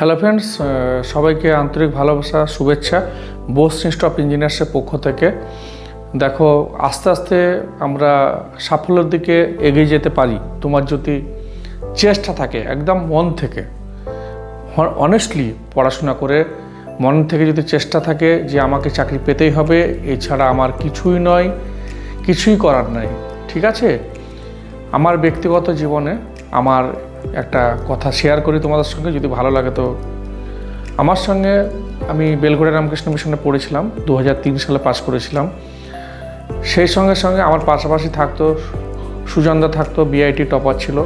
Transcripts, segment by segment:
Hello friends সবাইকে আন্তরিক ভালোবাসা, শুভেচ্ছা। বোস অফ ইঞ্জিনিয়ার্সের পক্ষ থেকে। দেখো, আস্তে আস্তে আমরা সাফল্যের দিকে এগিয়ে যেতে পারি। তোমার যদি চেষ্টা থাকে, একদম মন থেকে অনেস্টলি পড়াশোনা করে, মন থেকে যদি চেষ্টা থাকে যে আমাকে চাকরি পেতেই হবে, এছাড়া আমার কিছুই নয়, কিছুই করার নাই, ঠিক আছে? আমার ব্যক্তিগত জীবনে আমার একটা কথা শেয়ার করি তোমাদের সঙ্গে, যদি ভালো লাগে তো। আমার সঙ্গে আমি বেলঘড়িয়া রামকৃষ্ণ মিশনে পড়েছিলাম দু হাজার তিন সালে পাশ করেছিলাম। সেই সঙ্গে সঙ্গে আমার পাশাপাশি থাকতো, সুজন্দা থাকতো বিআইটি টপার ছিল।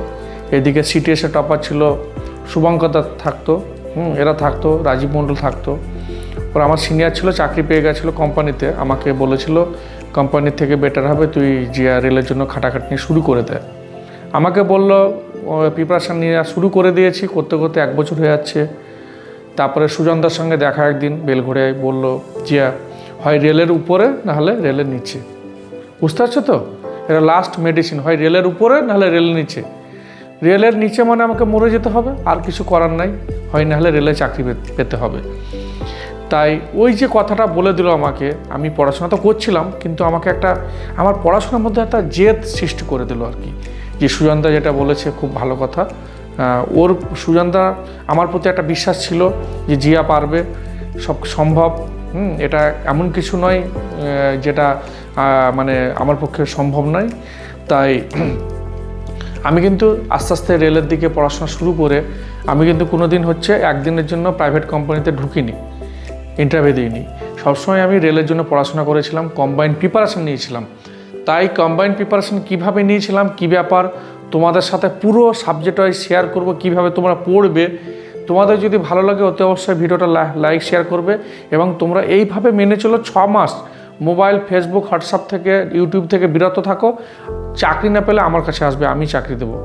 এদিকে সিটিএসে টপার ছিল শুভঙ্করদা থাকতো, হুম, এরা থাকতো, রাজীব মণ্ডল থাকতো। ওরা আমার সিনিয়র ছিল, চাকরি পেয়ে গেছিল কোম্পানিতে আমাকে বলেছিল কোম্পানির থেকে বেটার হবে, তুই জিয়া রেলের জন্য খাটাখাটনি শুরু করে দে। আমাকে বলল প্রিপারেশান নিয়ে শুরু করে দিয়েছি, করতে করতে এক বছর হয়ে যাচ্ছে। তারপরে সুজনদার সঙ্গে দেখা একদিন বেলঘড়ে বলল, জিয়া, হয় রেলের উপরে নাহলে রেলের নিচে। বুঝতে পারছ তো? এটা লাস্ট মেডিসিন হয় রেলের উপরে নাহলে রেলের নিচে। রেলের নিচে মানে আমাকে মরে যেতে হবে, আর কিছু করার নাই, হয় নাহলে রেলে চাকরি পেতে হবে। তাই ওই যে কথাটা বলে দিল আমাকে, আমি পড়াশোনা তো করছিলাম, কিন্তু আমাকে একটা, আমার পড়াশোনার মধ্যে একটা জেদ সৃষ্টি করে দিল আর কি। যে সুজনদা যেটা বলেছে, খুব ভালো কথা। ওর সুজনদা, আমার প্রতি একটা বিশ্বাস ছিল যে জিয়া পারবে, সব সম্ভব। হুম, এটা এমন কিছু নয় যেটা মানে আমার পক্ষে সম্ভব নয়। তাই আমি কিন্তু আস্তে আস্তে রেলের দিকে পড়াশোনা শুরু করে, আমি কিন্তু কোনো দিন হচ্ছে একদিনের জন্য প্রাইভেট কোম্পানিতে ঢুকিনি ইন্টারভিউ দিইনি। সবসময় আমি রেলের জন্য পড়াশোনা করেছিলাম কম্বাইন্ড প্রিপারেশন নিয়েছিলাম। তাই কম্বাইন প্রিপারেশন কীভাবে নিয়েছিলাম, কি ব্যাপার, তোমাদের সাথে পুরো সাবজেক্ট ওয়াইজ শেয়ার করব, কীভাবে তোমরা পড়বে, তোমাদের যদি ভালো লাগে অতি অবশ্যই ভিডিওটা লাইক শেয়ার করবে এবং তোমরা এইভাবে মেনে চলো ছ মাস মোবাইল ফেসবুক হোয়াটসঅ্যাপ থেকে ইউটিউব থেকে বিরত থাকো। চাকরি না পেলে আমার কাছে আসবে, আমি চাকরি দেবো।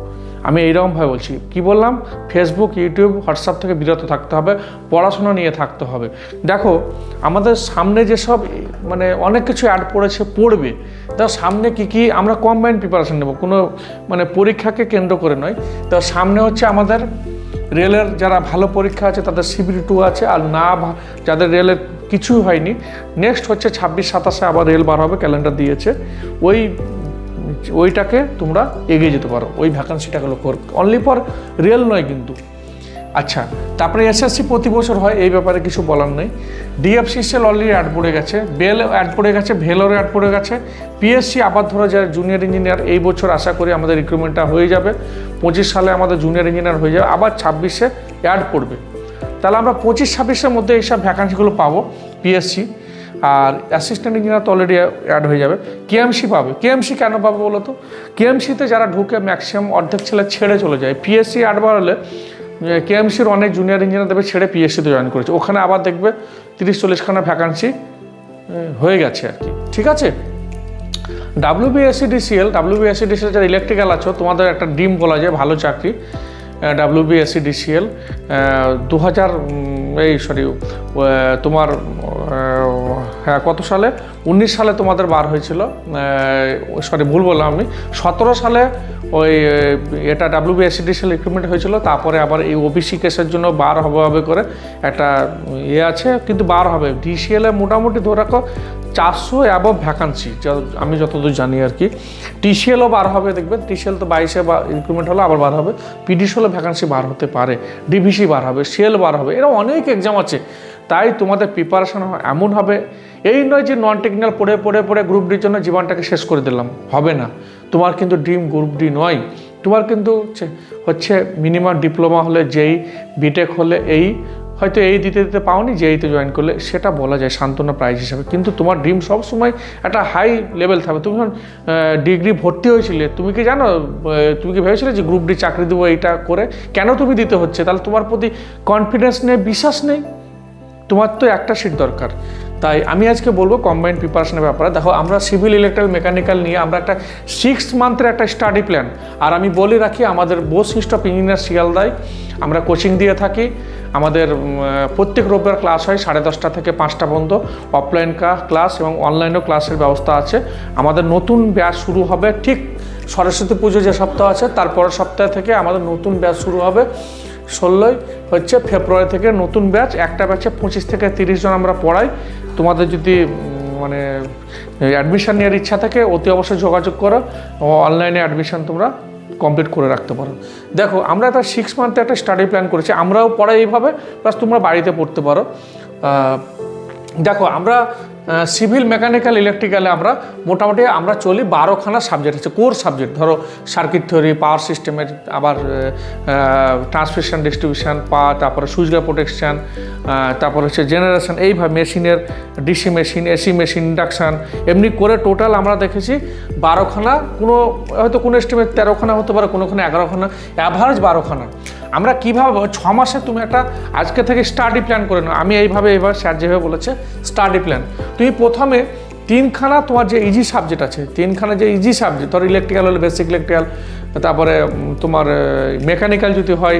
আমি এইরকমভাবে বলছি। কি বললাম? ফেসবুক ইউটিউব হোয়াটসঅ্যাপ থেকে বিরত থাকতে হবে, পড়াশোনা নিয়ে থাকতে হবে। দেখো, আমাদের সামনে যেসব মানে অনেক কিছু অ্যাড পড়েছে, পড়বে। দেখো সামনে কি কি আমরা কম্বাইন প্রিপারেশন নেব? কোনো মানে পরীক্ষাকে কেন্দ্র করে নয়। তো সামনে হচ্ছে আমাদের রেলের যারা ভালো পরীক্ষা আছে, তাদের সিবিডি টু আছে, আর না যাদের রেলের কিছুই হয়নি। নেক্সট হচ্ছে ছাব্বিশ সাতাশে আবার রেল বার হবে ক্যালেন্ডার দিয়েছে। ওই ওইটাকে তোমরা এগিয়ে যেতে পারো। ওই ভ্যাকান্সিটাকে লক্ষ্য অনলি ফর রিয়েল নয় কিন্তু। আচ্ছা তারপরে এসএসসি প্রতি বছর হয়, এই ব্যাপারে কিছু বলার নেই। ডিএফসি ডিএফসিসিএল অলরেডি অ্যাড পড়ে গেছে। বেল অ্যাড পড়ে গেছে ভেলোর অ্যাড পড়ে গেছে। পিএসসি আবার ধরো যারা জুনিয়র ইঞ্জিনিয়ার এই বছর আশা করি আমাদের রিক্রুটমেন্টটা হয়ে যাবে। পঁচিশ সালে আমাদের জুনিয়র ইঞ্জিনিয়ার হয়ে যাবে, আবার ছাব্বিশে অ্যাড পড়বে। তাহলে আমরা পঁচিশ ছাব্বিশের মধ্যে এইসব ভ্যাকান্সিগুলো পাবো পিএসসি আর অ্যাসিস্ট্যান্ট ইঞ্জিনিয়ার তো অলরেডি অ্যাড হয়ে যাবে। কেএমসি পাবে। কেএমসি কেন পাবে বলো তো? কেএমসিতে যারা ঢুকে ম্যাক্সিমাম অর্ধেক ছেলে ছেড়ে চলে যায়। পিএসসি অ্যাড বাড়ালে কেএমসির অনেক জুনিয়র ইঞ্জিনিয়ার দেবে ছেড়ে পিএসসিতে জয়েন করেছে। ওখানে আবার দেখবে তিরিশ চল্লিশখানা ভ্যাকান্সি হয়ে গেছে আর কি। ঠিক আছে? ডাব্লিউবিএসসিডিসিএল ডাব্লিউবিএসসিডিসিএল যারা ইলেকট্রিক্যাল আছো, তোমাদের একটা ডিম বলা যায়, ভালো চাকরি। ডাব্লিউবিএসসিডিসিএল দু হাজার এই সরি তোমার হ্যাঁ কত সালে? উনিশ সালে তোমাদের বার হয়েছিল সরি ভুল বললাম আমি। সতেরো সালে ওই এটা ডাব্লিউবিএসসিডিসিএল রিক্রুটমেন্ট হয়েছিল, তারপরে আবার এই ওবিসি কেসের জন্য বার হবে হবে করে একটা ইয়ে আছে, কিন্তু বার হবে। ডিসিএলে মোটামুটি ধরে রাখো, চারশো অ্যাবভ ভ্যাকান্সি আমি যতদূর জানি আর কি। টিসিএলও বার হবে দেখবে টিসিএল তো বাইশে বা রিক্রুটমেন্ট হলে, আবার বার হবে। পিডিসি হলে ভ্যাকান্সি বার হতে পারে ডিভিসি বার হবে সিএল বার হবে, এরকম অনেক এক্সাম আছে। তাই তোমাদের প্রিপারেশন এমন হবে। এই নয় যে নন টেকনিক্যাল পড়ে পড়ে পড়ে গ্রুপ ডির জন্য জীবনটাকে শেষ করে দিলাম, হবে না। তোমার কিন্তু ড্রিম গ্রুপ ডি নয়। তোমার কিন্তু হচ্ছে- মিনিমাম ডিপ্লোমা হলে যেই বিটেক হলে এই হয়তো এই দিতে দিতে পাওনি, যে এইতে জয়েন করলে, সেটা বলা যায় সান্ত্বনা প্রাইজ হিসাবে। কিন্তু তোমার ড্রিম সবসময় একটা হাই লেভেল থাকবে। তুমি যখন ডিগ্রি ভর্তি হয়েছিলে, তুমি কি জানো তুমি কি ভেবেছিলে যে গ্রুপ ডি চাকরি দেবো এইটা করে? কেন তুমি দিতে হচ্ছে? তাহলে তোমার প্রতি কনফিডেন্স নেই, বিশ্বাস নেই। তোমার তো একটা সিট দরকার। তাই আমি আজকে বলব কম্বাইন্ড প্রিপারেশনের ব্যাপারে। দেখো, আমরা সিভিল ইলেকট্রিক্যাল মেকানিক্যাল নিয়ে আমরা একটা সিক্স মান্থের একটা স্টাডি প্ল্যান আর আমি বলে রাখি, আমাদের বোস অফ ইঞ্জিনিয়ার শিয়ালদায়, আমরা কোচিং দিয়ে থাকি। আমাদের প্রত্যেক রোববার ক্লাস হয় সাড়ে দশটা থেকে পাঁচটা পর্যন্ত। অফলাইন ক্লাস এবং অনলাইনেও ক্লাসের ব্যবস্থা আছে। আমাদের নতুন ব্যাচ শুরু হবে ঠিক সরস্বতী পুজো যে সপ্তাহ আছে তারপরের সপ্তাহ থেকে আমাদের নতুন ব্যাচ শুরু হবে। ষোলোই হচ্ছে ফেব্রুয়ারি থেকে নতুন ব্যাচ, একটা ব্যাচে পঁচিশ থেকে তিরিশ জন আমরা পড়াই। তোমাদের যদি মানে অ্যাডমিশন নেওয়ার ইচ্ছা থাকে, অতি অবশ্যই যোগাযোগ করো। অনলাইনে অ্যাডমিশন তোমরা কমপ্লিট করে রাখতে পারো। দেখো, আমরা একটা সিক্স মান্থে একটা স্টাডি প্ল্যান করেছি, আমরাও পড়াই এইভাবে প্লাস তোমরা বাড়িতে পড়তে পারো। দেখো, আমরা সিভিল মেকানিক্যাল ইলেকট্রিক্যালে আমরা মোটামুটি আমরা চলি বারোখানা সাবজেক্ট আছে কোর সাবজেক্ট ধরো সার্কিট থিওরি পাওয়ার সিস্টেমের আবার ট্রান্সমিশন ডিস্ট্রিবিউশন পা তারপরে সুইচগা প্রোটেকশান তারপর হচ্ছে জেনারেশন এইভাবে মেশিনের DC machine AC machine induction এমনি করে টোটাল আমরা দেখেছি বারোখানা, কোনো, হয়তো কোনো এস্টিমেট তেরোখানা হতে পারে, কোনোখানে এগারোখানা অ্যাভারেজ বারোখানা। আমরা কীভাবে ছ মাসে তুমি একটা আজকে থেকে স্টাডি প্ল্যান করে নাও। আমি এইভাবে এবার স্যার যেভাবে বলেছে স্টাডি প্ল্যান তুমি প্রথমে তিনখানা তোমার যে ইজি সাবজেক্ট আছে, তিনখানা যে ইজি সাবজেক্ট ধর ইলেকট্রিক্যাল হলে বেসিক ইলেকট্রিক্যাল তারপরে তোমার মেকানিক্যাল যদি হয়,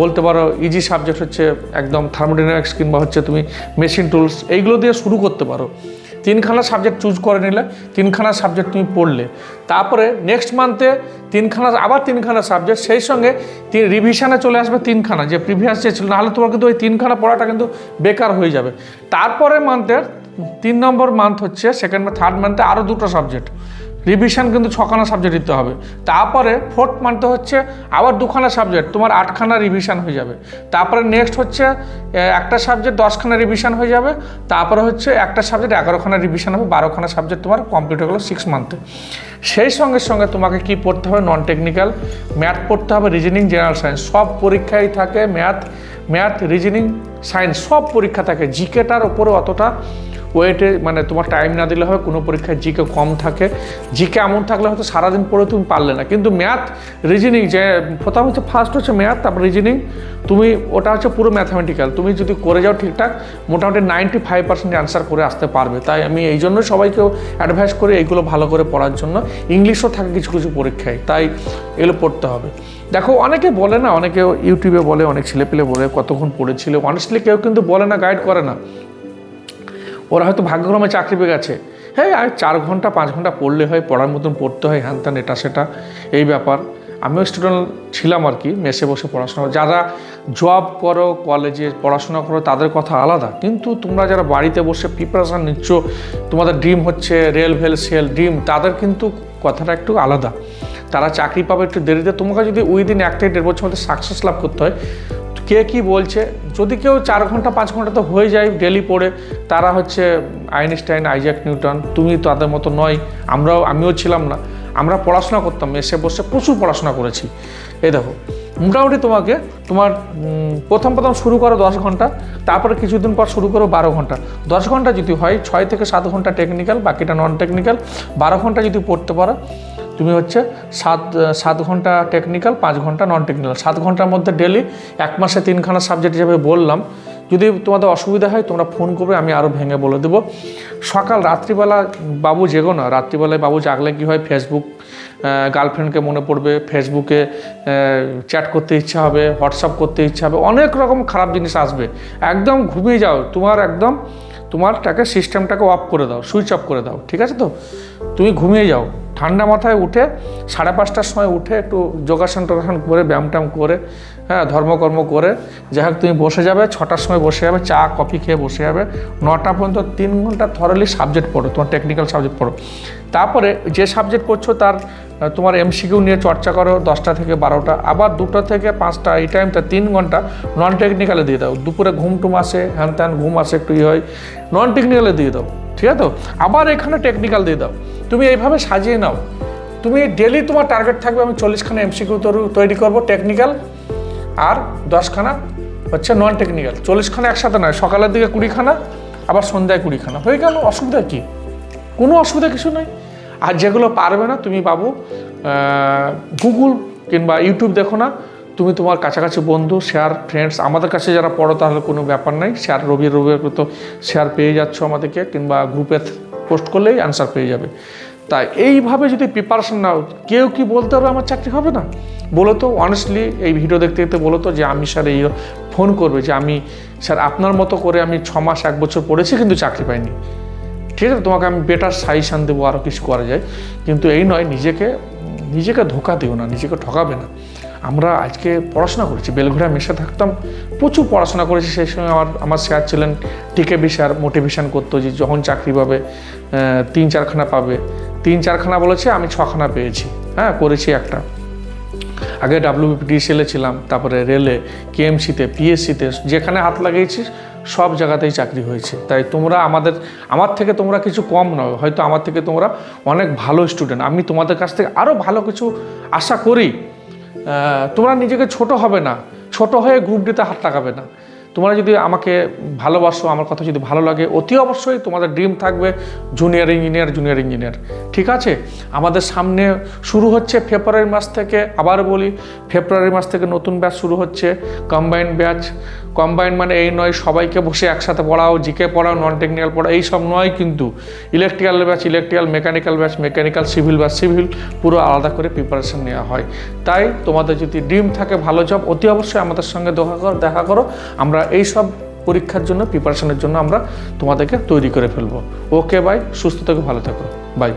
বলতে পারো ইজি সাবজেক্ট হচ্ছে একদম থার্মোডাইনামিক্স কিংবা হচ্ছে তুমি মেশিন টুলস এইগুলো দিয়ে শুরু করতে পারো। তিনখানা সাবজেক্ট চুজ করে নিলে, তিনখানা সাবজেক্ট তুমি পড়লে। তারপরে নেক্সট মান্থে তিনখানা, আবার তিনখানা সাবজেক্ট সেই সঙ্গে রিভিশনে চলে আসবে তিনখানা, যে প্রিভিয়াস যে ছিল, নাহলে তোমার কিন্তু ওই তিনখানা পড়াটা কিন্তু বেকার হয়ে যাবে। তারপরে মান্থের তিন নম্বর মান্থ হচ্ছে সেকেন্ড থার্ড মান্থে আরও দুটো সাবজেক্ট রিভিশন কিন্তু ছখানা সাবজেক্ট দিতে হবে। তারপরে ফোর্থ মান্থে হচ্ছে আবার দুখানা সাবজেক্ট তোমার আটখানা রিভিশন হয়ে যাবে। তারপরে নেক্সট হচ্ছে একটা সাবজেক্ট দশখানা রিভিশন হয়ে যাবে। তারপরে হচ্ছে একটা সাবজেক্ট এগারোখানা রিভিশন হবে, বারোখানা সাবজেক্ট তোমার কমপ্লিট হয়ে গেলো সিক্স মান্থে সেই সঙ্গে সঙ্গে তোমাকে কি পড়তে হবে? নন টেকনিক্যাল ম্যাথ পড়তে হবে রিজনিং জেনারেল সায়েন্স সব পরীক্ষায় থাকে ম্যাথ ম্যাথ রিজনিং সায়েন্স সব পরীক্ষা থাকে। জিকেটার ওপরে অতটা ওয়েটে মানে তোমার টাইম না দিলে হয় কোনো পরীক্ষায় জিকে কম থাকে। জিকে এমন থাকলে হয়তো সারাদিন পড়ে তুমি পারলে না। কিন্তু ম্যাথ রিজনিং যে প্রথম হচ্ছে ফার্স্ট হচ্ছে ম্যাথ তারপর রিজনিং তুমি ওটা হচ্ছে পুরো ম্যাথামেটিক্যাল তুমি যদি করে যাও ঠিকঠাক, মোটামুটি নাইনটি ফাইভ পার্সেন্ট অ্যান্সার করে আসতে পারবে। তাই আমি এই জন্য সবাইকেও অ্যাডভাইস করি এইগুলো ভালো করে পড়ার জন্য। ইংলিশও থাকে কিছু কিছু পরীক্ষায়, তাই এগুলো পড়তে হবে। দেখো, অনেকে বলে না, অনেকে ইউটিউবে বলে, অনেক ছেলেপেলে বলে, কতক্ষণ পড়েছিল। অনেস্টলি কেউ কিন্তু বলে না গাইড করে না। ওরা হয়তো ভাগ্যক্রমে চাকরি পেয়ে গেছে। হ্যাঁ আর চার ঘণ্টা, পাঁচ ঘণ্টা পড়লে হয়, পড়ার মতন পড়তে হয়, হ্যান ত্যান, এটা সেটা, এই ব্যাপার। আমিও স্টুডেন্ট ছিলাম আর কি, মেসে বসে পড়াশোনা। যারা জব করো কলেজে পড়াশোনা করো, তাদের কথা আলাদা। কিন্তু তোমরা যারা বাড়িতে বসে প্রিপারেশান নিচ্ছ, তোমাদের ড্রিম হচ্ছে রেল ভেল সেল ড্রিম তাদের কিন্তু কথাটা একটু আলাদা। তারা চাকরি পাবে একটু দেরিতে। তোমাকে যদি উইদিন এক থেকে দেড় বছর মধ্যে সাকসেস লাভ করতে হয় কে কি বলছে, যদি কেউ চার ঘণ্টা, পাঁচ ঘণ্টা তো হয়ে যায় ডেলি পড়ে, তারা হচ্ছে আইনস্টাইন, আইজাক নিউটন, তুমি তাদের মতো নয়, আমরাও, আমিও ছিলাম না, আমরা পড়াশোনা করতাম, এসে বসে প্রচুর পড়াশোনা করেছি। এই দেখো, মোটামুটি তোমাকে, তোমার প্রথম প্রথম শুরু করো দশ ঘণ্টা, তারপরে কিছুদিন পর শুরু করো বারো ঘণ্টা। দশ ঘণ্টা যদি হয়, ছয় থেকে সাত ঘণ্টা টেকনিক্যাল বাকিটা নন টেকনিক্যাল বারো ঘণ্টা যদি পড়তে পারো তুমি হচ্ছে সাত সাত ঘণ্টা টেকনিক্যাল পাঁচ ঘণ্টা নন টেকনিক্যাল সাত ঘণ্টার মধ্যে ডেলি এক মাসে তিনখানা সাবজেক্ট হিসেবে বললাম। যদি তোমাদের অসুবিধা হয়, তোমরা ফোন করবে, আমি আরও ভেঙে বলে দেবো। সকাল, রাত্রিবেলা বাবু জেগো না। রাত্রিবেলায় বাবু জাগলে কী হয়? ফেসবুক গার্লফ্রেন্ডকে মনে পড়বে। ফেসবুকে চ্যাট করতে ইচ্ছা হবে হোয়াটসঅ্যাপ করতে ইচ্ছা হবে। অনেক রকম খারাপ জিনিস আসবে। একদম ঘুমিয়ে যাও। তোমার একদম, তোমারটাকে সিস্টেমটাকে অফ করে দাও সুইচ অফ করে দাও। ঠিক আছে তো? তুমি ঘুমিয়ে যাও। ঠান্ডা মাথায় উঠে সাড়ে পাঁচটার সময় উঠে একটু যোগাসন টোগাসন করে, ব্যায়াম করে হ্যাঁ ধর্মকর্ম করে, যাই হোক, তুমি বসে যাবে, ছটার সময় বসে যাবে, চা, কফি খেয়ে বসে যাবে, নটা পর্যন্ত তিন ঘণ্টা থরলি সাবজেক্ট পড়ো, তোমার টেকনিক্যাল সাবজেক্ট পড়ো। তারপরে যে সাবজেক্ট পড়ছো তার তোমার এমসিকিউ নিয়ে চর্চা করো, দশটা থেকে বারোটা, আবার দুটো থেকে পাঁচটা, এই টাইমটা তিন ঘণ্টা নন টেকনিক্যালে দিয়ে দাও। দুপুরে ঘুম টুম আসে, হ্যান ত্যান, ঘুম আসে, একটু ইয়ে হয় নন টেকনিক্যালে দিয়ে দাও, ঠিক আছে তো? আবার এখানে টেকনিক্যাল দিয়ে দাও। তুমি এইভাবে সাজিয়ে নাও। তুমি ডেলি তোমার টার্গেট থাকবে, আমি চল্লিশখানা এমসিকিউ তৈরি করব টেকনিক্যাল আর দশখানা হচ্ছে নন টেকনিক্যাল চল্লিশখানা একসাথে নয়, সকালের দিকে কুড়িখানা, আবার সন্ধ্যায় কুড়িখানা। হয়ে গেল, অসুবিধা কী? কোনো অসুবিধা কিছু নেই। আর যেগুলো পারবে না, তুমি বাবু গুগল কিংবা ইউটিউব দেখো না, তুমি তোমার কাছাকাছি বন্ধু শেয়ার ফ্রেন্ডস আমাদের কাছে যারা পড়ো তাহলে কোনো ব্যাপার নাই। শেয়ার রবি রবি তো শেয়ার পেয়ে যাচ্ছ আমাদেরকে কিংবা গ্রুপে পোস্ট করলেই অ্যান্সার পেয়ে যাবে। তাই এইভাবে যদি প্রিপারেশন নাও, কেউ কি বলতে পারবে আমার চাকরি হবে না? বলো তো অনেস্টলি এই ভিডিও দেখতে দেখতে বলো তো যে আমি স্যার এই ফোন করবে যে আমি স্যার আপনার মতো করে আমি ছ মাস, এক বছর পড়েছি কিন্তু চাকরি পাইনি। ঠিক আছে, তোমাকে আমি বেটার সাজেশান দেবো আরও কিছু করা যায়। কিন্তু এই নয়, নিজেকে নিজেকে ধোকা দিও না, নিজেকে ঠকাবে না। আমরা আজকে পড়াশোনা করেছি, বেলঘড়া মেশে থাকতাম, প্রচুর পড়াশোনা করেছি, সেই সময় আমার আমার স্যার ছিলেন টিকে বি স্যার মোটিভেশন করতো যে যখন চাকরি পাবে তিন চারখানা পাবে। তিন চারখানা বলেছে, আমি ছখানা পেয়েছি। হ্যাঁ করেছি একটা। আগে ডাব্লিউপিডিসিএলে ছিলাম, তারপরে রেলে কেএমসিতে পিএসসিতে যেখানে হাত লাগিয়েছি সব জায়গাতেই চাকরি হয়েছে। তাই তোমরা আমাদের, আমার থেকে তোমরা কিছু কম নয়, হয়তো আমার থেকে তোমরা অনেক ভালো স্টুডেন্ট আমি তোমাদের কাছ থেকে আরও ভালো কিছু আশা করি। তোমরা নিজেকে ছোট হবে না। ছোট হয়ে গ্রুপ ডিতে হাত লাগাবে না। তোমরা যদি আমাকে ভালোবাসো, আমার কথা যদি ভালো লাগে, অতি অবশ্যই তোমাদের ড্রিম থাকবে জুনিয়র ইঞ্জিনিয়ার জুনিয়র ইঞ্জিনিয়ার ঠিক আছে? আমাদের সামনে শুরু হচ্ছে ফেব্রুয়ারি মাস থেকে, আবার বলি, ফেব্রুয়ারি মাস থেকে নতুন ব্যাচ শুরু হচ্ছে কম্বাইন ব্যাচ কম্বাইন মানে এই নয়, সবাইকে বসে একসাথে পড়াও জিকে পড়াও নন টেকনিক্যাল পড়াও, এই সব নয় কিন্তু electrical batch electrical mechanical batch mechanical civil batch civil পুরো আলাদা করে প্রিপারেশন নেওয়া হয়। তাই তোমাদের যদি ড্রিম থাকে ভালো জব অতি অবশ্যই আমাদের সঙ্গে দেখা করো দেখা করো। আমরা এই সব পরীক্ষার জন্য প্রিপারেশনের জন্য আমরা তোমাদেরকে তৈরি করে ফেলব। ওকে বাই সুস্থ থেকো, ভালো থাকো। বাই